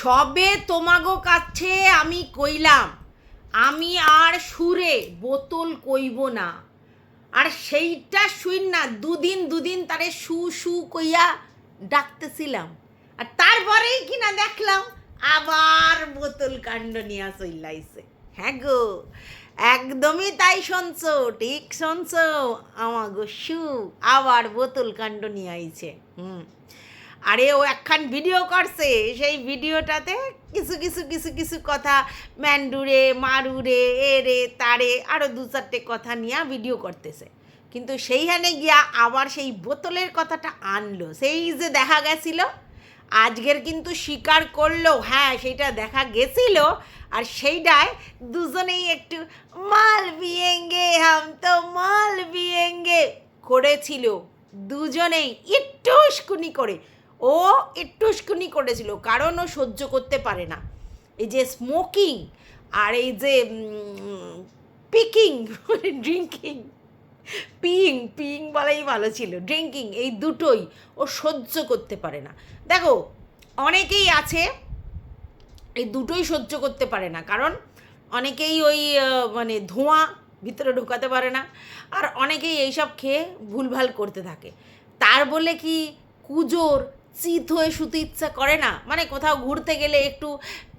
সবে তোমাগো কাছে আমি কইলাম, আমি আর সুরে বোতল কইব না। আর সেইটা শুইন না, দুদিন দুদিন তারে সু সু কইয়া ডাকতেছিলাম। আর তারপরেই কিনা দেখলাম, আবার বোতল কাণ্ড নিয়ে চইলাইছে। হ্যাঁ গো, একদমই তাই শুনছো, ঠিক শুনছো। আমাগো সু, আবার বোতল কাণ্ড নিয়ে আইছে। হুম। আরে ও একখান ভিডিও করছে। সেই ভিডিওটাতে কিছু কিছু কিছু কিছু কথা, ম্যান্ডুরে, মারুরে, এরে, তারে আরও দু চারটে কথা নিয়ে ভিডিও করতেছে। কিন্তু সেইখানে গিয়া আবার সেই বোতলের কথাটা আনলো। সেই যে দেখা গেছিল, আজকের কিন্তু স্বীকার করল। হ্যাঁ সেইটা দেখা গেছিল। আর সেইটায় দুজনেই একটু, মাল বিয়েঙ্গে, হাম তো মাল বিয়েঙ্গে করেছিল। দুজনেই একটুসকুনি করে। ও একটুসকুনি করেছিল, কারণ ও সহ্য করতে পারে না। এই যে স্মোকিং আর এই যে পিকিং ড্রিঙ্কিং পিং পিং বলাই ভালো ছিল। ড্রিঙ্কিং এই দুটোই ও সহ্য করতে পারে না। দেখো, অনেকেই আছে, এই দুটোই সহ্য করতে পারে না, কারণ অনেকেই ওই মানে ধোঁয়া ভিতরে ঢোকাতে পারে না, আর অনেকেই এইসব খেয়ে ভুলভাল করতে থাকে। তার বলে কি, কুজোর চিত হয়ে শুতে ইচ্ছা করে না। মানে কোথাও ঘুরতে গেলে একটু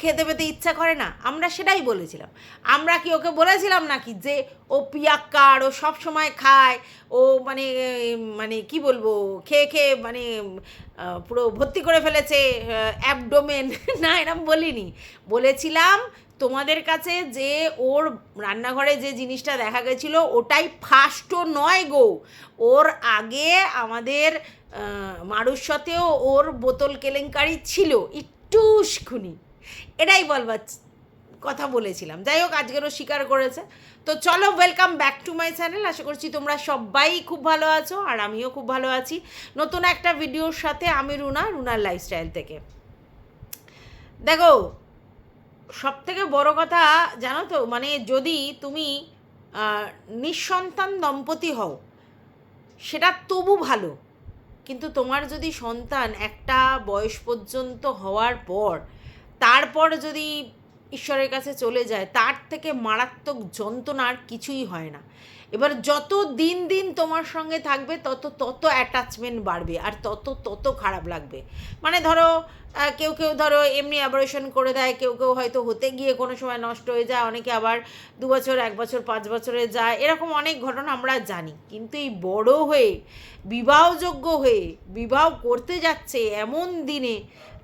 খেতে পেতে ইচ্ছা করে না। আমরা সেটাই বলেছিলাম। আমরা কি ওকে বলেছিলাম নাকি যে ও পিয়াক্কার, ও সব সময় খায়, ও মানে মানে কি বলব, খেয়ে খেয়ে মানে পুরো ভর্তি করে ফেলেছে অ্যাবডোমেন না, এরম বলিনি। বলেছিলাম তোমাদের কাছে যে ওর রান্নাঘরে যে জিনিসটা দেখা গেছিল, ওটাই ফার্স্টও নয় গো। ওর আগে আমাদের মারুর সাথেও ওর বোতল কেলেঙ্কারি ছিল একটুখানি এটাই বলবার কথা বলেছিলাম। যাই হোক, আজকেরও স্বীকার করেছে। তো চলো welcome back to my channel আশা করছি তোমরা সবাই খুব ভালো আছো, আর আমিও খুব ভালো আছি। নতুন একটা ভিডিওর সাথে আমি রুনা, রুনার লাইফস্টাইল থেকে। দেখো সব থেকে বড় কথা, জানো তো মানে যদি তুমি নিঃসন্তান দম্পতি হও, সেটা তবু ভালো। কিন্তু তোমার যদি সন্তান একটা বয়স পর্যন্ত হওয়ার পর, তারপর যদি ঈশ্বরের কাছে চলে যায়, তার থেকে মারাত্মক যন্ত্রণার কিছুই হয় না। এবার যত দিন দিন তোমার সঙ্গে থাকবে, তত তত অ্যাটাচমেন্ট বাড়বে আর তত তত খারাপ লাগবে। মানে ধরো কেউ কেউ ধরো এমনি অপারেশন করে দেয়, কেউ কেউ হয়তো হতে গিয়ে কোনো সময় নষ্ট হয়ে যায়, অনেকে আবার দু বছর, এক বছর, পাঁচ বছরে যায়। এরকম অনেক ঘটনা আমরা জানি। কিন্তু এই বড় হয়ে, বিবাহযোগ্য হয়ে, বিবাহ করতে যাচ্ছে এমন দিনে,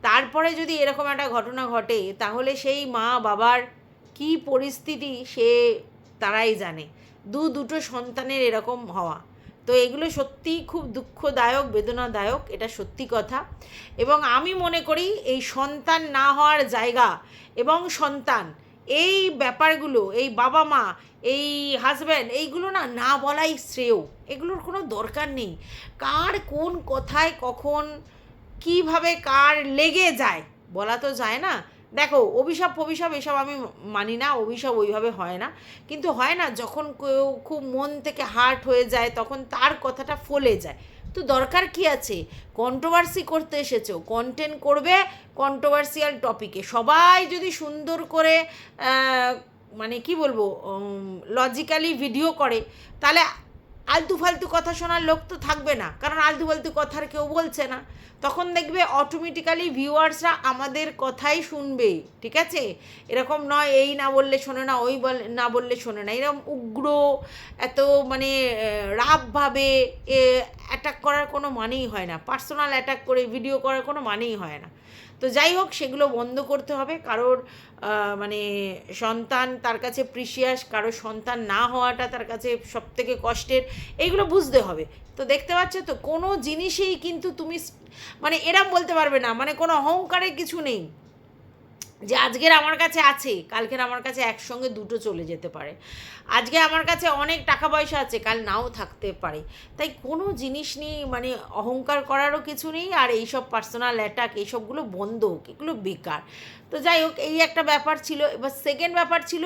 তারপরে যদি এরকম একটা ঘটনা ঘটে, তাহলে সেই মা বাবার কি পরিস্থিতি সে তারাই জানে। দু দুটো সন্তানের এরকম হওয়া। তো এগুলো সত্যিই খুব দুঃখদায়ক, বেদনাদায়ক, এটা সত্যি কথা। এবং আমি মনে করি এই সন্তান না হওয়ার জায়গা এবং সন্তান, এই ব্যাপারগুলো, এই বাবা মা এই হাজব্যান্ড এইগুলো না না বলাই শ্রেয়। এগুলোর কোনো দরকার নেই। কার কোন কথায় কখন কীভাবে কার লেগে যায়, বলা তো যায় না। দেখো, অভিশাপ, ফভিশাপ এসব আমি মানি না, অভিশাপ ওইভাবে হয় না। কিন্তু হয় না, যখন কেউ খুব মন থেকে হার্ট হয়ে যায়, তখন তার কথাটা ফলে যায়। তো দরকার কি আছে? কন্ট্রোভার্সি করতে এসেছ কন্টেন্ট করবে কন্ট্রোভার্সিয়াল টপিকে সবাই যদি সুন্দর করে মানে কি বলব লজিক্যালি ভিডিও করে, তাহলে আলতু ফালতু কথা শোনার লোক তো থাকবে না, কারণ আলতু ফালতু কথার কেউ বলছে না। তখন দেখবে অটোমেটিক্যালি ভিউয়ার্সরা আমাদের কথাই শুনবে, ঠিক আছে? এরকম নয়, এই না বললে শোনে না, ওই বল, না বললে শোনে না। এরকম উগ্র, এত মানে রাফভাবে অ্যাটাক করার কোনো মানেই হয় না। পার্সোনাল অ্যাটাক করে ভিডিও করার কোনো মানেই হয় না। তো যাই হোক, সেগুলো বন্ধ করতে হবে। কারোর মানে সন্তান তার কাছে প্রিসিয়াস কারোর সন্তান না হওয়াটা তার কাছে সব থেকে কষ্টের এইগুলো বুঝতে হবে। তো দেখতে পাচ্ছ তো, কোনো জিনিসেই কিন্তু তুমি মানে এরম বলতে পারবে না। মানে কোনো অহংকারের কিছু নেই। যে আজকের আমার কাছে আছে, কালকের আমার কাছে একসঙ্গে দুটো চলে যেতে পারে। আজকে আমার কাছে অনেক টাকা পয়সা আছে, কাল নাও থাকতে পারে। তাই কোনো জিনিস নিয়ে মানে অহংকার করারও কিছু নেই, আর এইসব পার্সোনাল অ্যাটাক এইসবগুলো বন্ধ হোক, এগুলো বেকার। তো যাই হোক, এই একটা ব্যাপার ছিল। এবার সেকেন্ড ব্যাপার ছিল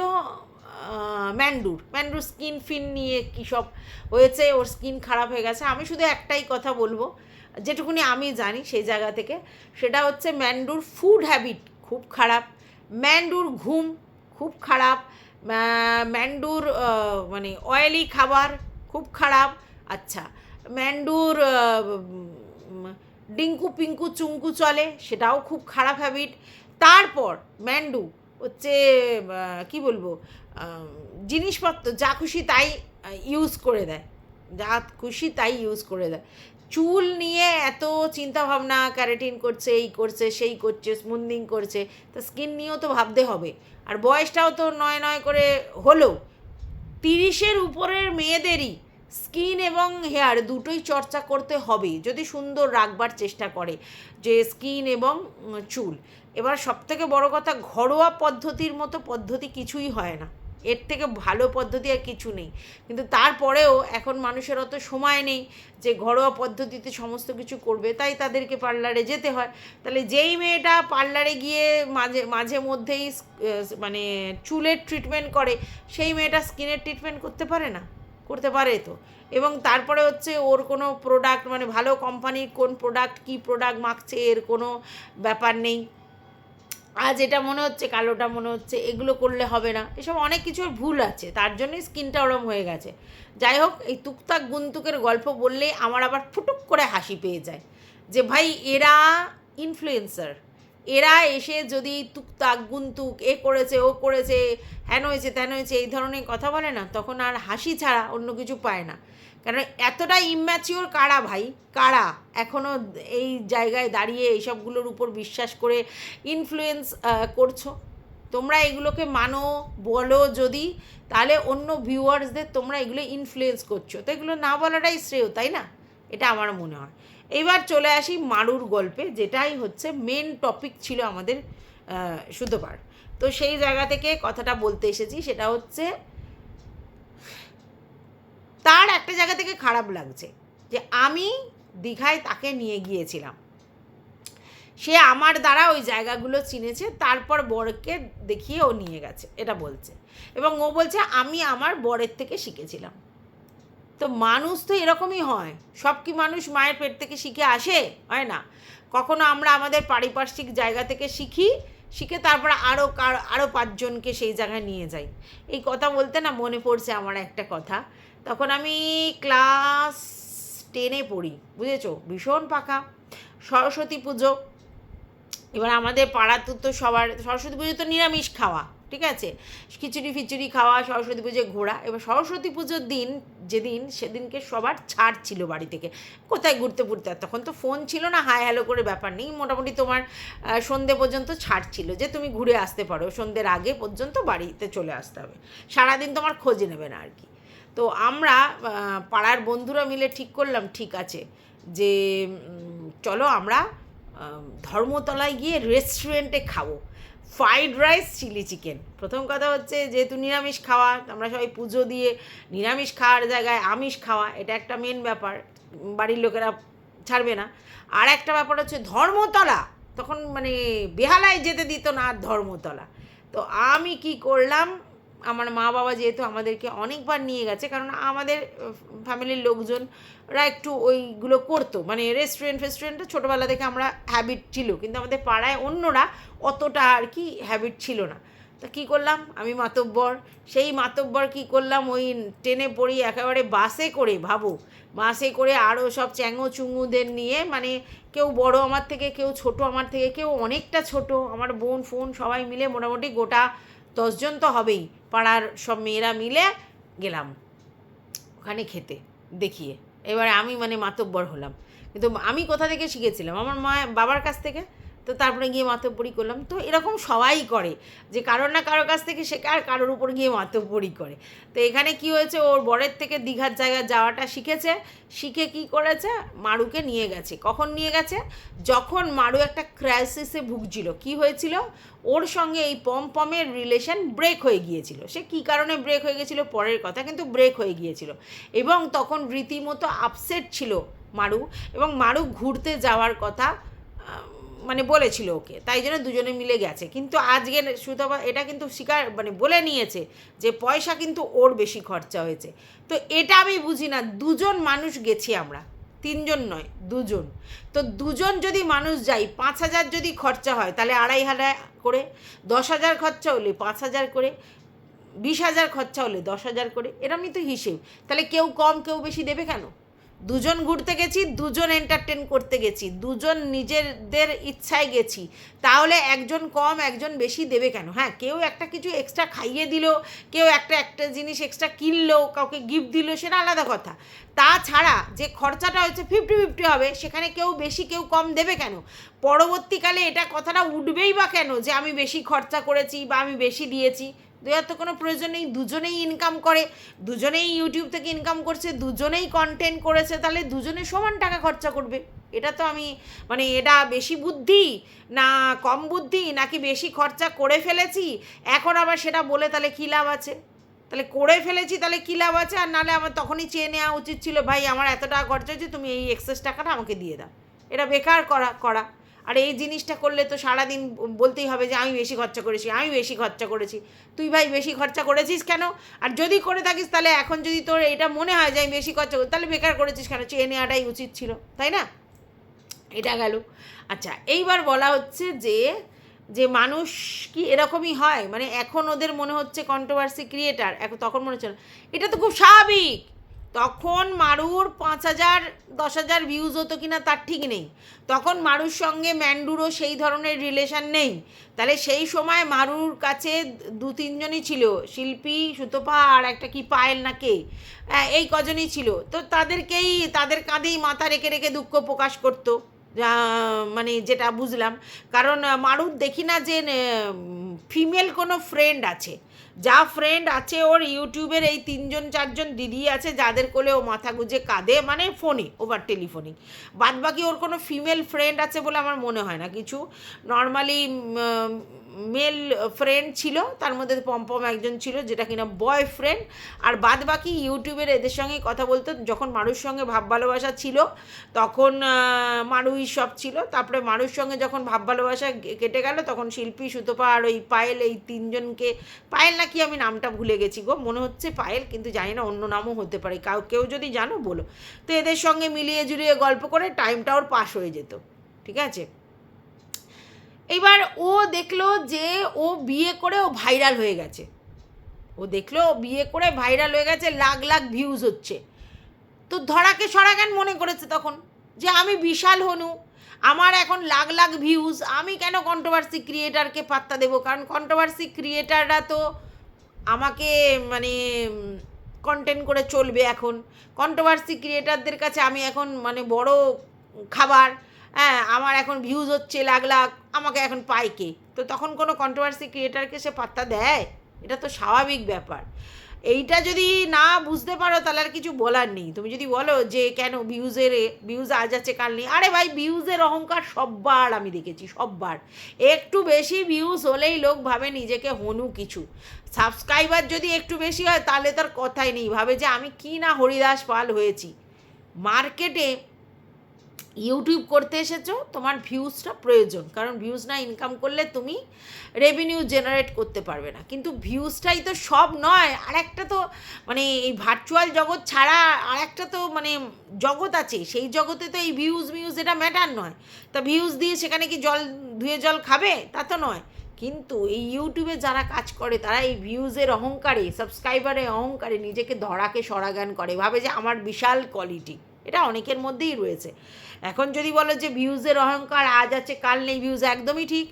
ম্যান্ডুর ম্যান্ডুর স্কিন ফিন নিয়ে কী সব হয়েছে, ওর স্কিন খারাপ হয়ে গেছে। আমি শুধু একটাই কথা বলব, যেটুকুনি আমি জানি সেই জায়গা থেকে, সেটা হচ্ছে ম্যান্ডুর ফুড হ্যাবিট খুব খারাপ। ম্যান্ডুর ঘুম খুব খারাপ। ম্যান্ডুর মানে অয়েলি খাবার খুব খারাপ। আচ্ছা ম্যান্ডুর ডিঙ্কু পিঙ্কু চুঙ্কু চলে, সেটাও খুব খারাপ হ্যাবিট তারপর ম্যান্ডু হচ্ছে কি বলব জিনিসপত্র, যা খুশি তাই ইউজ করে দেয়। যা খুশি তাই ইউজ করে দেয়। চুল নিয়ে এত চিন্তা ভাবনা ক্যারাটিন করছে, এই করছে, সেই করছে স্মুন্দিং করছে, তা স্কিন নিয়েও তো ভাবতে হবে। আর বয়সটাও তো নয় নয় করে হলো তিরিশের উপরের মেয়েদেরই স্কিন এবং হেয়ার দুটোই চর্চা করতে হবে, যদি সুন্দর রাখবার চেষ্টা করে যে স্কিন এবং চুল। এবার সবথেকে বড় কথা, ঘরোয়া পদ্ধতির মতো পদ্ধতি কিছুই হয় না। এর থেকে ভালো পদ্ধতি আর কিছু নেই। কিন্তু তারপরেও এখন মানুষের অত সময় নেই যে ঘরোয়া পদ্ধতিতে সমস্ত কিছু করবে, তাই তাদেরকে পার্লারে যেতে হয়। তাহলে যেই মেয়েটা পার্লারে গিয়ে মাঝে মাঝে মধ্যেই মানে চুলের ট্রিটমেন্ট করে, সেই মেয়েটা স্কিনের ট্রিটমেন্ট করতে পারে না? করতে পারে তো। এবং তারপরে হচ্ছে ওর কোনো প্রোডাক্ট মানে ভালো কোম্পানির কোন প্রোডাক্ট কী প্রোডাক্ট মাখছে, এর কোনো ব্যাপার নেই। আজ এটা মনে হচ্ছে কালোটা মনে হচ্ছে, এগুলো করলে হবে না। এসব অনেক কিছুর ভুল আছে, তার জন্যই স্কিনটা ওরম হয়ে গেছে। যাই হোক, এই তুকতাক গুন্তুকের গল্প বললে আমার আবার ফুটুক করে হাসি পেয়ে যায়। যে ভাই, এরা ইনফ্লুয়েন্সার এরা এসে যদি তুকতাক গুন্তুক, এ করেছে, ও করেছে হ্যান হয়েছে ত্যান হয়েছে, এই ধরনের কথা বলে না, তখন আর হাসি ছাড়া অন্য কিছু পায় না। কারণ এতটা ইম্যাচিওর কারা ভাই? কারা? এখনও এই জায়গায় দাঁড়িয়ে এইসবগুলোর উপর বিশ্বাস করে ইনফ্লুয়েন্স করছ? তোমরা এগুলোকে মানো, বলো যদি, তাহলে অন্য ভিউয়ার্সদের তোমরা এগুলো ইনফ্লুয়েন্স করছ। তো এগুলো না বলাটাই শ্রেয়, তাই না? এটা আমার মনে হয়। এইবার চলে আসি মারুর গল্পে, যেটাই হচ্ছে মেন টপিক ছিল আমাদের সুতোপার তো সেই জায়গা থেকে কথাটা বলতে এসেছি, সেটা হচ্ছে তার একটা জায়গা থেকে খারাপ লাগছে যে আমি দীঘায় তাকে নিয়ে গিয়েছিলাম। সে আমার দ্বারা ওই জায়গাগুলো চিনেছে, তারপর বরকে দেখিয়ে ও নিয়ে গেছে, এটা বলছে। এবং ও বলছে, আমি আমার বরের থেকে শিখেছিলাম। তো মানুষ তো এরকমই হয়। সব কি মানুষ মায়ের পেট থেকে শিখে আসে? হয় না। কখনো আমরা আমাদের পারিপার্শ্বিক জায়গা থেকে শিখি, শিখে তারপর আরও কার আরও পাঁচজনকে সেই জায়গায় নিয়ে যাই। এই কথা বলতে না মনে পড়ছে আমার একটা কথা। তখন আমি ক্লাস টেনে পড়ি, বুঝেছ? ভীষণ পাকা। সরস্বতী পুজো। এবার আমাদের পাড়াতে তো সবার, সরস্বতী পুজো তো নিরামিষ খাওয়া, ঠিক আছে? খিচুড়ি ফিচুড়ি খাওয়া, সরস্বতী পুজো ঘোরা। এবার সরস্বতী পুজোর দিন, যেদিন, সেদিনকে সবার ছাড় ছিল বাড়ি থেকে। কোথায় ঘুরতে ফুরতে? তখন তো ফোন ছিল না হাই হ্যালো করে ব্যাপার নেই। মোটামুটি তোমার সন্ধে পর্যন্ত ছাড় ছিল যে তুমি ঘুরে আসতে পারো। সন্ধ্যের আগে পর্যন্ত বাড়িতে চলে আসতে হবে। সারাদিন তোমার খোঁজ নেবে না আর কি। তো আমরা পাড়ার বন্ধুরা মিলে ঠিক করলাম, ঠিক আছে। যে চলো আমরা ধর্মতলায় গিয়ে রেস্টুরেন্টে খাব। ফ্রাইড রাইস চিলি চিকেন প্রথম কথা হচ্ছে যেহেতু নিরামিষ খাওয়া, আমরা সবাই পুজো দিয়ে নিরামিষ খাওয়ার জায়গায় আমিষ খাওয়া, এটা একটা মেন ব্যাপার, বাড়ির লোকেরা ছাড়বে না। আর একটা ব্যাপার হচ্ছে ধর্মতলা, তখন মানে বেহালায় যেতে দিত না ধর্মতলা। তো আমি কি করলাম আমার মা বাবা যেহেতু আমাদেরকে অনেকবার নিয়ে গেছে, কারণ আমাদের ফ্যামিলির লোকজনরা একটু ওইগুলো করতো। মানে রেস্টুরেন্ট ফেস্টুরেন্টটা ছোটোবেলা থেকে আমরা হ্যাবিট ছিল, কিন্তু আমাদের পাড়ায় অন্যরা অতটা আর কি হ্যাবিট ছিল না। তা কী করলাম? আমি মাতব্বর। সেই মাতব্বর কী করলাম? ওই ট্রেনে পড়ি একেবারে বাসে করে, ভাবো। বাসে করে আরও সব চ্যাঙো চুঙুদের নিয়ে মানে কেউ বড় আমার থেকে, কেউ ছোট আমার থেকে, কেউ অনেকটা ছোট। আমার বোন, ফোন সবাই মিলে মোটামুটি গোটা দশজন তো হবেই। পাড়ার সব মেয়েরা মিলে গেলাম, ওখানে খেতে, দেখিয়ে। এবারে আমি মানে মাতব্বর হলাম। কিন্তু আমি কোথা থেকে শিখেছিলাম? আমার মা বাবার কাছ থেকে তো তারপরে গিয়ে মাতব্বরি করলাম। তো এরকম সবাই করে, যে কারোর না কারোর কাছ থেকে শেখে আর কারোর উপর গিয়ে মাতব্বরি করে। তো এখানে কি হয়েছে, ওর বরের থেকে দীঘার জায়গা যাওয়াটা শিখেছে। শিখে কি করেছে, মারুকে নিয়ে গেছে। কখন নিয়ে গেছে? যখন মারু একটা ক্রাইসিসে ভুগছিল। কি হয়েছিল? ওর সঙ্গে এই পম পমের রিলেশন ব্রেক হয়ে গিয়েছিল। সে কী কারণে ব্রেক হয়ে গেছিল? পরের কথা, কিন্তু ব্রেক হয়ে গিয়েছিল। এবং তখন রীতিমতো আপসেট ছিল মারু। এবং মারু ঘুরতে যাওয়ার কথা মানে বলেছিল ওকে, তাই জন্য দুজনে মিলে গেছে। কিন্তু আজকে সুতবা এটা কিন্তু স্বীকার মানে বলে নিয়েছে যে পয়সা কিন্তু ওর বেশি খরচা হয়েছে। তো এটা আমি বুঝি না, দুজন মানুষ গেছি আমরা, তিনজন নয়, দুজন। তো দুজন যদি মানুষ যাই পাঁচ হাজার যদি খরচা হয়, তাহলে আড়াই হাজার করে, দশ হাজার খরচা হলে পাঁচ হাজার করে, বিশ হাজার খরচা হলে দশ হাজার করে, এরমই তো হিসেব। তাহলে কেউ কম, কেউ বেশি দেবে কেন? দুজন ঘুরতে গেছি, দুজন এন্টারটেন করতে গেছি, দুজন নিজেদের ইচ্ছায় গেছি। তাহলে একজন কম, একজন বেশি দেবে কেন? হ্যাঁ কেউ একটা কিছু এক্সট্রা খাইয়ে দিল, কেউ একটা একটা জিনিস এক্সট্রা কিনলো, কাউকে গিফট দিল, সেটা আলাদা কথা। তাছাড়া যে খরচাটা হচ্ছে ফিফটি ফিফটি হবে, সেখানে কেউ বেশি, কেউ কম দেবে কেন? পরবর্তীকালে এটা কথাটা উঠবেই বা কেন? যে আমি বেশি খরচা করেছি বা আমি বেশি দিয়েছি। দেওয়ার তো কোনো প্রয়োজন নেই দুজনেই ইনকাম করে, দুজনেই ইউটিউব থেকে ইনকাম করছে, দুজনেই কন্টেন্ট করেছে, তাহলে দুজনে সমান টাকা খরচা করবে। এটা তো আমি মানে এটা বেশি বুদ্ধি না কম বুদ্ধি নাকি বেশি খরচা করে ফেলেছি? এখন আবার সেটা বলে তাহলে কী লাভ আছে? তাহলে করে ফেলেছি, তাহলে কী লাভ আছে? আর নাহলে আমার তখনই চেয়ে নেওয়া উচিত ছিল, ভাই, আমার এত টাকা খরচা হয়েছে, তুমি এই এক্সেস টাকাটা আমাকে দিয়ে দাও। এটা বেকার করা করা। আর এই জিনিসটা করলে তো সারাদিন বলতেই হবে যে আমি বেশি খরচা করেছি, আমি বেশি খরচা করেছি। তুই ভাই বেশি খরচা করেছিস কেন? আর যদি করে থাকিস তাহলে এখন যদি তোর এটা মনে হয় যে আমি বেশি খরচা করি, তাহলে বেকার করেছিস কেন? চেয়ে নেওয়াটাই উচিত ছিল, তাই না? এটা গেল। আচ্ছা এইবার বলা হচ্ছে যে যে মানুষ কি এরকমই হয়? মানে এখন ওদের মনে হচ্ছে কন্ট্রোভার্সি ক্রিয়েটার এখন তখন মনে হচ্ছে এটা তো খুব স্বাভাবিক। তখন মারুর পাঁচ হাজার দশ হাজার ভিউজ হতো কি না তার ঠিক নেই। তখন মারুর সঙ্গে ম্যান্ডুরও সেই ধরনের রিলেশন নেই। তাহলে সেই সময় মারুর কাছে দু তিনজনই ছিল শিল্পী সুতোপা আর একটা কি পায়েল না কে? হ্যাঁ, এই কজনই ছিল। তো তাদেরকেই তাদের কাঁধেই মাথা রেখে রেখে দুঃখ প্রকাশ করতো। মানে যেটা বুঝলাম। কারণ মারুর দেখি না যে ফিমেল কোনো ফ্রেন্ড আছে। যা ফ্রেন্ড আছে ওর ইউটিউবের এই তিনজন, চারজন দিদি আছে, যাদের কোলে ও মাথা গুঁজে কাঁদে মানে ফোনে ওভার টেলিফোনিক বাদ বাকি ওর কোনো ফিমেল ফ্রেন্ড আছে বলে আমার মনে হয় না কিছু। নর্মালি মেল ফ্রেন্ড ছিল, তার মধ্যে পম্পম একজন ছিল যেটা কিনা বয় ফ্রেন্ড আর বাদ বাকি ইউটিউবের এদের সঙ্গে কথা বলতো, যখন মারুর সঙ্গে ভাব ভালোবাসা ছিল, তখন মারুই সব ছিল। তারপরে মারুর সঙ্গে যখন ভাব ভালোবাসা কেটে গেল, তখন শিল্পী সুতপা আর ওই পায়েল, এই তিনজনকে, পায়েল নাকি আমি নামটা ভুলে গেছি গো? মনে হচ্ছে পায়েল, কিন্তু জানি না অন্য নামও হতে পারে। কাউ, কেউ যদি জানো বলো। তো এদের সঙ্গে মিলিয়ে জুলিয়ে গল্প করে টাইমটা ওর পাস হয়ে যেত, ঠিক আছে? এবার ও দেখল যে ও বিয়ে করে ও ভাইরাল হয়ে গেছে। ও দেখল বিয়ে করে ভাইরাল হয়ে গেছে, লাখ লাখ ভিউজ হচ্ছে। তো ধরাকে সরাগান মনে করেছে তখন যে আমি বিশাল হনু, আমার এখন লাখ লাখ ভিউজ আমি কেন কন্ট্রোভার্সি ক্রিয়েটারকে পাত্তা দেবো? কারণ কন্ট্রোভার্সি ক্রিয়েটাররা তো আমাকে মানে কন্টেন্ট করে চলবে এখন। কন্ট্রোভার্সি ক্রিয়েটারদের কাছে আমি এখন মানে বড় খাবার। হ্যাঁ আমার এখন ভিউজ হচ্ছে লাখ লাখ, আমাকে এখন পাইকে। তো তখন কোনো কন্ট্রোভার্সি ক্রিয়েটারকে সে পাত্তা দেয়? এটা তো স্বাভাবিক ব্যাপার। এইটা যদি না বুঝতে পারো, তাহলে আর কিছু বলার নেই। তুমি যদি বলো যে, কেন ভিউজের ভিউজ আজ আছে, কাল নেই? আরে ভাই, ভিউজের অহংকার সববার আমি দেখেছি, সববার। একটু বেশি ভিউজ হলেই লোক ভাবে নিজেকে হনু কিছু। সাবস্ক্রাইবার যদি একটু বেশি হয়, তাহলে তার কথাই নেই। ভাবে যে, আমি কি না হরিদাস পাল হয়েছি। মার্কেটে ইউটিউব করতে এসেছ, তোমার ভিউজটা প্রয়োজন। কারণ ভিউজ না ইনকাম করলে তুমি রেভিনিউ জেনারেট করতে পারবে না। কিন্তু ভিউজটাই তো সব নয় আর একটা তো মানে এই ভার্চুয়াল জগৎ ছাড়া আর একটা তো মানে জগৎ আছে। সেই জগতে তো এই ভিউজ ভিউজ এটা ম্যাটার নয়। তা ভিউজ দিয়ে সেখানে কি জল ধুয়ে জল খাবে? তা তো নয়। কিন্তু এই ইউটিউবে যারা কাজ করে, তারা এই ভিউজের অহংকারে সাবস্ক্রাইবারের অহংকারে, নিজেকে ধরাকে সরাগান করে। ভাবে যে আমার বিশাল কোয়ালিটি এটা অনেকের মধ্যেই রয়েছে। এখন যদি বলো যে ভিউজের অহংকার, আজ আছে, কাল নেই, ভিউজ একদমই ঠিক।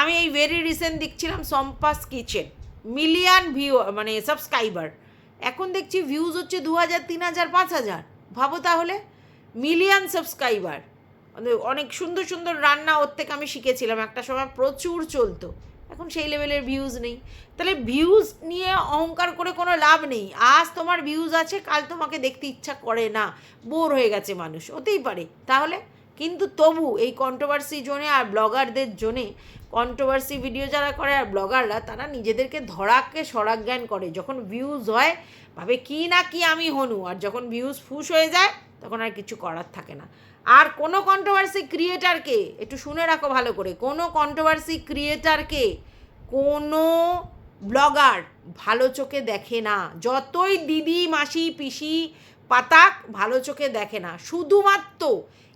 আমি এই ভেরি রিসেন্ট দেখছিলাম সম্পাস কিচেন মিলিয়ন ভিউ মানে সাবস্ক্রাইবার এখন দেখছি ভিউজ হচ্ছে দু হাজার তিন হাজার পাঁচ হাজার ভাবো তাহলে মিলিয়ন সাবস্ক্রাইবার অনেক সুন্দর সুন্দর রান্না ওর থেকে আমি শিখেছিলাম। একটা সময় প্রচুর চলতো। এখন সেই লেভেলের ভিউজ নেই। তাহলে ভিউজ নিয়ে অহংকার করে কোনো লাভ নেই। আজ তোমার ভিউজ আছে, কাল তোমাকে দেখতে ইচ্ছা করে না। বোর হয়ে গেছে মানুষ, হতেই পারে। তাহলে কিন্তু তবু এই কন্ট্রোভার্সি জোনে আর ব্লগারদের জোনে কন্ট্রোভার্সি ভিডিও যারা করে আর ব্লগাররা তারা নিজেদেরকে ধরাকে সরাজ্ঞান করে। যখন ভিউজ হয়, ভাবে কি না কি আমি হনু। আর যখন ভিউজ ফুস হয়ে যায়, তখন আর কিছু করার থাকে না। আর কোনো কন্ট্রোভার্সি ক্রিয়েটারকে একটু শুনে রাখো ভালো করে, কোনো কন্ট্রোভার্সি ক্রিয়েটারকে কোনো ব্লগার ভালো চোখে দেখে না, যতই দিদি, মাসি, পিসি, পাতাক ভালো চোখে দেখে না, শুধুমাত্র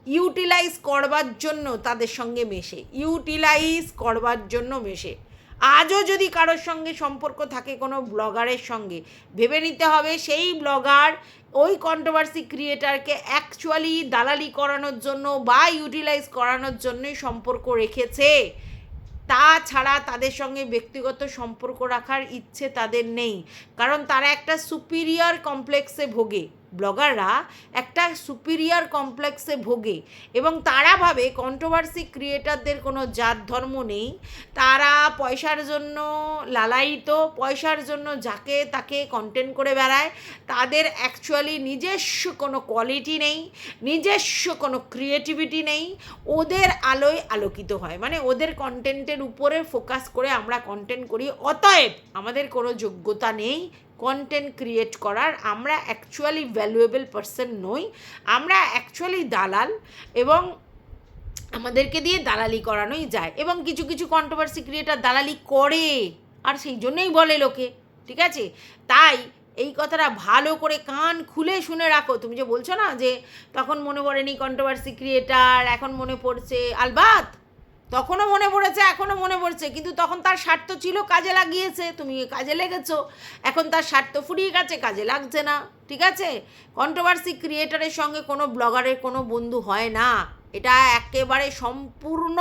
ইউটিলাইজ করবার জন্য তাদের সঙ্গে মেশে ইউটিলাইজ করবার জন্য মেশে। আজও যদি কারোর সঙ্গে সম্পর্ক থাকে কোনো ব্লগারের সঙ্গে, ভেবে নিতে হবে সেই ব্লগার ওই কন্ট্রোভার্সি ক্রিয়েটারকে অ্যাকচুয়ালি দালালি করানোর জন্য বা ইউটিলাইজ করানোর জন্যই সম্পর্ক রেখেছে। তাছাড়া তাদের সঙ্গে ব্যক্তিগত সম্পর্ক রাখার ইচ্ছে তাদের নেই। কারণ তারা একটা সুপিরিয়র কমপ্লেক্সে ভোগে। ব্লগাররা একটা সুপিরিয়র কমপ্লেক্সে ভোগে এবং তারা ভাবে কন্ট্রোভার্সি ক্রিয়েটারদের কোনো জাত ধর্ম নেই। তারা পয়সার জন্য লালায়িত, পয়সার জন্য যাকে তাকে কন্টেন্ট করে বেড়ায়। তাদের অ্যাকচুয়ালি নিজস্ব কোনো কোয়ালিটি নেই, নিজস্ব কোনো ক্রিয়েটিভিটি নেই। ওদের আলোয় আলোকিত হয়। মানে ওদের কন্টেন্টের উপরে ফোকাস করে আমরা কন্টেন্ট করি। অতএব আমাদের কোনো যোগ্যতা নেই কন্টেন্ট ক্রিয়েট করার, আমরা অ্যাকচুয়ালি ভ্যালুয়েবল পার্সন নই। আমরা অ্যাকচুয়ালি দালাল এবং আমাদেরকে দিয়ে দালালি করানোই যায় এবং কিছু কিছু কন্ট্রোভার্সি ক্রিয়েটার দালালি করে, আর সেই জন্যই বলে লোকে, ঠিক আছে? তাই এই কথাটা ভালো করে কান খুলে শুনে রাখো। তুমি যে বলছো না যে তখন মনে পড়েনি কন্ট্রোভার্সি ক্রিয়েটার এখন মনে পড়ছে আলবাত। তখনও মনে পড়েছে, এখনও মনে পড়ছে। কিন্তু তখন তার স্বার্থ ছিল, কাজে লাগিয়েছে। তুমি কাজে লেগেছো। এখন তার স্বার্থ ফুরিয়ে গেছে, কাজে লাগছে না। ঠিক আছে? কন্ট্রোভার্সি ক্রিয়েটারের সঙ্গে কোনো ব্লগারের কোনো বন্ধু হয় না। এটা একেবারে সম্পূর্ণ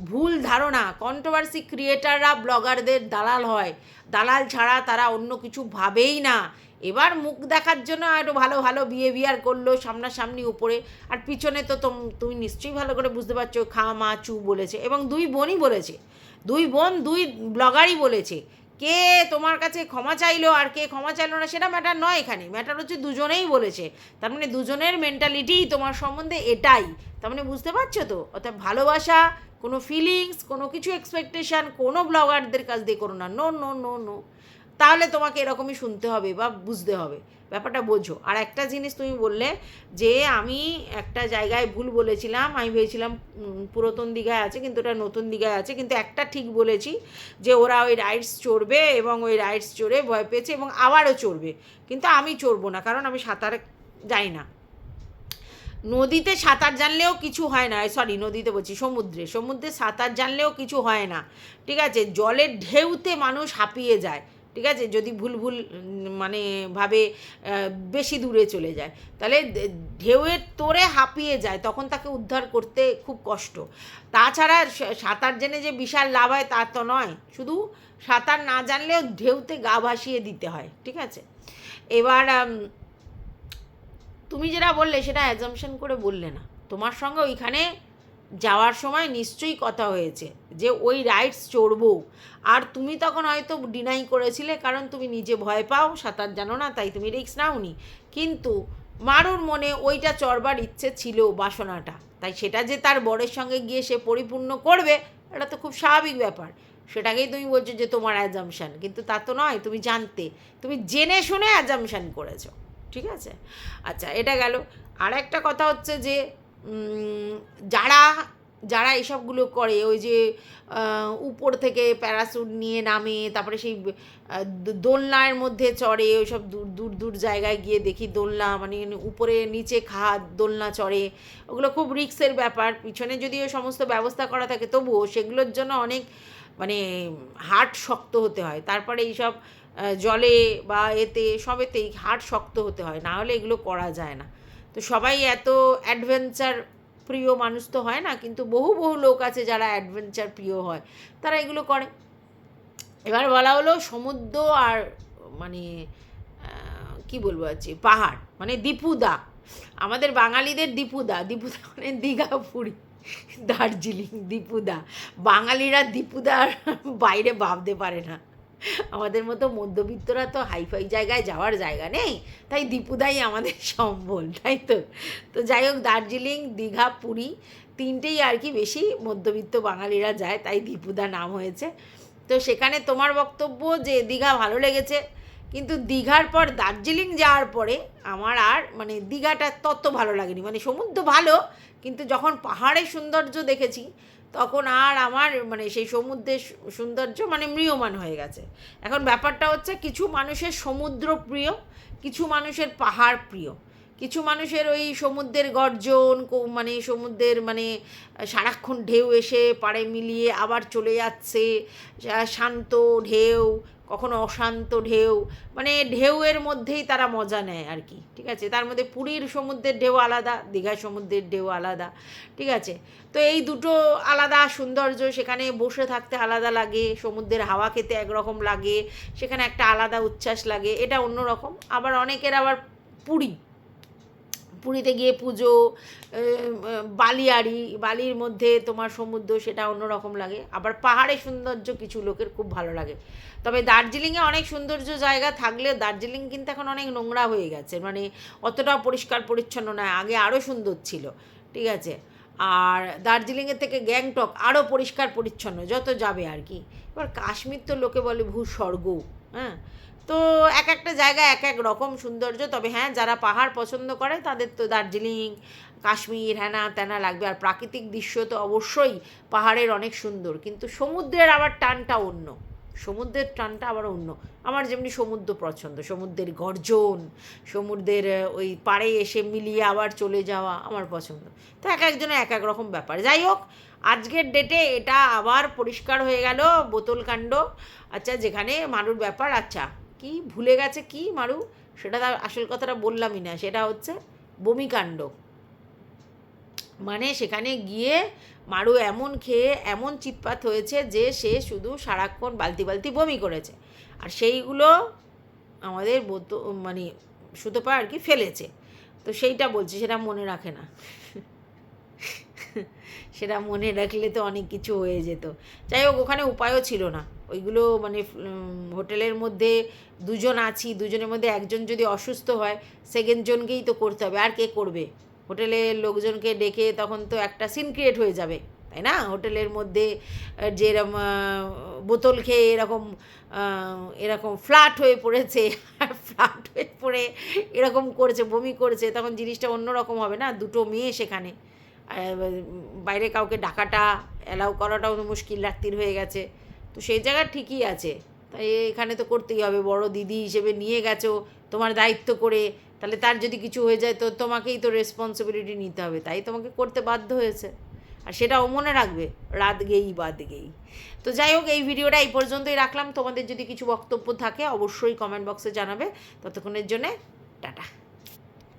ভুল ধারণা। কন্ট্রোভার্সি ক্রিয়েটাররা ব্লগারদের দালাল হয়। দালাল ছাড়া তারা অন্য কিছু ভাবেই না। এবার মুখ দেখার জন্য একটু ভালো ভালো বিহেভিয়ার করল সামনাসামনি উপরে। আর পিছনে তো তোম- নিশ্চয়ই ভালো করে বুঝতে পারছ, খা, মা, চু বলেছে এবং দুই বোনই বলেছে। দুই বোন, দুই ব্লগারই বলেছে। কে তোমার কাছে ক্ষমা চাইলো আর কে ক্ষমা চাইলো না সেটা ম্যাটার নয় এখানে। ম্যাটার হচ্ছে দুজনেই বলেছে। তার মানে দুজনের মেন্টালিটিই তোমার সম্বন্ধে এটাই। তার মানে বুঝতে পারছ তো? অর্থাৎ ভালোবাসা, কোনো ফিলিংস কোনো কিছু এক্সপেকটেশান কোনো ব্লগারদের কাছ দিয়ে করো না। নো নো নো নো তাহলে তোমাকে এরকমই শুনতে হবে বা বুঝতে হবে। ব্যাপারটা বোঝো। আর একটা জিনিস তুমি বললে যে, আমি একটা জায়গায় ভুল বলেছিলাম, আমি ভেবেছিলাম পুরাতন দীঘায় আছে, কিন্তু ওটা নতুন দীঘায় আছে, কিন্তু একটা ঠিক বলেছি যে, ওরা ওই রাইডস চড়বে এবং ওই রাইডস চড়ে ভয় পেয়েছে এবং আবারও চড়বে। কিন্তু আমি চড়বো না, কারণ আমি সাঁতার যাই না। নদীতে সাঁতার জানলেও কিছু হয় না সরি নদীতে বলছি সমুদ্রে। সমুদ্রে সাঁতার জানলেও কিছু হয় না, ঠিক আছে? জলের ঢেউতে মানুষ হাঁপিয়ে যায়। ঠিক আছে? যদি ভুল ভুল মানে ভাবে বেশি দূরে চলে যায়। তাহলে ঢেউয়ের তোরে হাঁপিয়ে যায়, তখন তাকে উদ্ধার করতে খুব কষ্ট। তাছাড়া সাঁতার জেনে যে বিশাল লাভ হয় তা তো নয়। শুধু সাঁতার না জানলেও ঢেউতে গা ভাসিয়ে দিতে হয়, ঠিক আছে? এবার তুমি যেটা বললে সেটা অ্যাজামশন করে বললে না। তোমার সঙ্গে ওইখানে যাওয়ার সময় নিশ্চয়ই কথা হয়েছে যে ওই রাইডস চড়বো। আর তুমি তখন হয়তো ডিনাই করেছিলে কারণ তুমি নিজে ভয় পাও, সাঁতার জানো না, তাই তুমি রিক্স নাওনি। কিন্তু মারুর মনে ওইটা চড়বার ইচ্ছে ছিল বাসনাটা। তাই সেটা যে তার বরের সঙ্গে গিয়ে সে পরিপূর্ণ করবে, এটা তো খুব স্বাভাবিক ব্যাপার। সেটাকেই তুমি বলছো যে তোমার অ্যাজামশান কিন্তু তা তো নয়, তুমি জানতে। তুমি জেনে শুনে অ্যাজামশান করেছ, ঠিক আছে? আচ্ছা এটা গেল। আর একটা কথা হচ্ছে যে যারা যারা এসবগুলো করে, ওই যে উপর থেকে প্যারাসুট নিয়ে নামে, তারপরে সেই দোলনার মধ্যে চড়ে ওই সব দূর দূর দূর জায়গায় গিয়ে দেখি দোলনা মানে উপরে, নিচে খাত দোলনা চড়ে, ওগুলো খুব রিক্সের ব্যাপার। পিছনে যদিও সমস্ত ব্যবস্থা করা থাকে, তবুও সেগুলোর জন্য অনেক মানে হার্ট শক্ত হতে হয়। তারপরে এইসব জলে বা এতে, সবেতেই হার্ট শক্ত হতে হয়, না হলে এগুলো করা যায় না। তো সবাই এত অ্যাডভেঞ্চার প্রিয় মানুষ তো হয় না, কিন্তু বহু বহু লোক আছে যারা অ্যাডভেঞ্চার প্রিয় হয়, তারা এগুলো করে। এবার বলা হলো সমুদ্র আর মানে কি বলব আছে পাহাড় মানে দীপুদা। আমাদের বাঙালিদের দীপুদা দীপুদা মানে দীঘা, পুরী, দার্জিলিং, দীপুদা। বাঙালিরা দীপুদার বাইরে ভাবতে পারে না। আমাদের মতো মধ্যবিত্তরা তো হাইফাই জায়গায় যাওয়ার জায়গা নেই। তাই দীপুদাই আমাদের সম্বল, তাই তো? তো যাই হোক, দার্জিলিং, দীঘা, পুরী তিনটেই আর কি বেশি মধ্যবিত্ত বাঙালিরা যায়, তাই দীপুদা নাম হয়েছে। তো সেখানে তোমার বক্তব্য যে দীঘা ভালো লেগেছে, কিন্তু দীঘার পর দার্জিলিং যাওয়ার পরে আমার আর মানে দীঘাটা তত ভালো লাগেনি। মানে সমুদ্র ভালো, কিন্তু যখন পাহাড়ের সৌন্দর্য দেখেছি তখন আর আমার মানে সেই সমুদ্রের সৌন্দর্য মানে ম্রিয়মান হয়ে গেছে। এখন ব্যাপারটা হচ্ছে কিছু মানুষের সমুদ্র প্রিয়, কিছু মানুষের পাহাড় প্রিয়। কিছু মানুষের ওই সমুদ্রের গর্জন মানে সমুদ্রের মানে সারাক্ষণ ঢেউ এসে পাড়ে মিলিয়ে আবার চলে যাচ্ছে শান্ত ঢেউ কখনো অশান্ত ঢেউ মানে ঢেউয়ের মধ্যেই তারা মজা নেয় আর কি, ঠিক আছে? তার মধ্যে পুরীর সমুদ্রের ঢেউ আলাদা দীঘা সমুদ্রের ঢেউ আলাদা, ঠিক আছে? তো এই দুটো আলাদা সৌন্দর্য, সেখানে বসে থাকতে আলাদা লাগে, সমুদ্রের হাওয়া খেতে একরকম লাগে, সেখানে একটা আলাদা উচ্ছ্বাস লাগে, এটা অন্যরকম। আবার অনেকের আবার পুরী পুরীতে গিয়ে পুজো বালিয়াড়ি, বালির মধ্যে তোমার সমুদ্র সেটা অন্যরকম লাগে। আবার পাহাড়ে সৌন্দর্য কিছু লোকের খুব ভালো লাগে। তবে দার্জিলিংয়ে অনেক সৌন্দর্য জায়গা থাকলেও দার্জিলিং কিন্তু এখন অনেক নোংরা হয়ে গেছে। মানে অতটাও পরিষ্কার পরিচ্ছন্ন নয়, আগে আরও সুন্দর ছিল। ঠিক আছে? আর দার্জিলিংয়ের থেকে গ্যাংটক আরও পরিষ্কার পরিচ্ছন্ন, যত যাবে আর কি। এবার কাশ্মীর তো লোকে বলে ভূস্বর্গ হ্যাঁ? তো এক একটা জায়গা এক এক রকম সৌন্দর্য। তবে হ্যাঁ যারা পাহাড় পছন্দ করে, তাদের তো দার্জিলিং, কাশ্মীর, হ্যানা ত্যানা লাগবে। আর প্রাকৃতিক দৃশ্য তো অবশ্যই পাহাড়ের অনেক সুন্দর। কিন্তু সমুদ্রের আবার টানটা অন্য। সমুদ্রের টানটা আবার অন্য। আমার যেমনি সমুদ্র পছন্দ, সমুদ্রের গর্জন, সমুদ্রের ওই পাড়ে এসে মিলিয়ে আবার চলে যাওয়া আমার পছন্দ। তো এক একজনের এক এক রকম ব্যাপার। যাই হোক, আজকের ডেটে এটা আবার পরিষ্কার হয়ে গেল বোতল কাণ্ড। আচ্ছা যেখানে মারুর ব্যাপার আচ্ছা। কি ভুলে গেছে কি, মারু? সেটা তার আসল কথাটা বললামই না, সেটা হচ্ছে বমিকাণ্ড মানে সেখানে গিয়ে মারু এমন খেয়ে এমন চিৎপাত হয়েছে যে সে শুধু সারাক্ষণ বালতি বালতি বমি করেছে। আর সেইগুলো আমাদের বোত মানে সুতোপা আর কি ফেলেছে। তো সেইটা বলছি, সেটা মনে রাখে না। সেটা মনে রাখলে তো অনেক কিছু হয়ে যেত। যাই হোক ওখানে উপায়ও ছিল না। ওইগুলো মানে হোটেলের মধ্যে দুজন আছি দুজনের মধ্যে একজন যদি অসুস্থ হয় সেকেন্ড জনকেই তো করতে হবে। আর কে করবে? হোটেলের লোকজনকে ডেকে তখন তো একটা সিন ক্রিয়েট হয়ে যাবে তাই না? হোটেলের মধ্যে আহ, যে এরম বোতল খেয়ে এরকম এরকম ফ্ল্যাট হয়ে পড়েছে ফ্ল্যাট হয়ে পড়ে এরকম করেছে বমি করেছে তখন জিনিসটা অন্যরকম হবে না? দুটো মেয়ে সেখানে। বাইরে কাউকে ডাকাটা অ্যালাউ করাটাও তো মুশকিল, রাত্রির হয়ে গেছে। তো সেই জায়গা ঠিকই আছে। তাই এখানে তো করতেই হবে। বড় দিদি হিসেবে নিয়ে গেছো, তোমার দায়িত্ব করে। তাহলে তার যদি কিছু হয়ে যায়, তো তোমাকেই তো রেসপন্সিবিলিটি নিতে হবে। তাই তোমাকে করতে বাধ্য হয়েছে। আর সেটাও মনে রাখবে, রাত গেই বাদ গেই। তো যাই হোক, এই ভিডিওটা এই পর্যন্তই রাখলাম। তোমাদের যদি কিছু বক্তব্য থাকে, অবশ্যই কমেন্ট বক্সে জানাবে। ততক্ষণের জন্যে, টাটা।